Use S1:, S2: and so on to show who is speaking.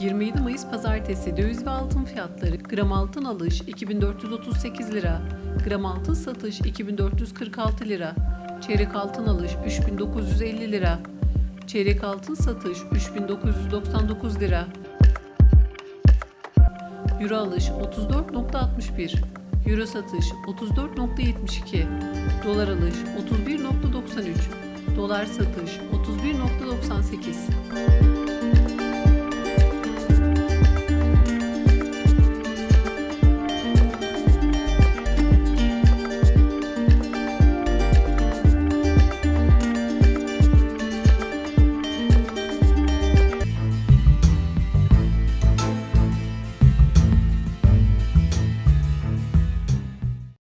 S1: 27 Mayıs Pazartesi döviz ve altın fiyatları. Gram altın alış 2438 lira, gram altın satış 2446 lira, çeyrek altın alış 3950 lira, çeyrek altın satış 3999 lira, Euro alış 34.61, Euro satış 34.72, Dolar alış 31.93, Dolar satış 31.98.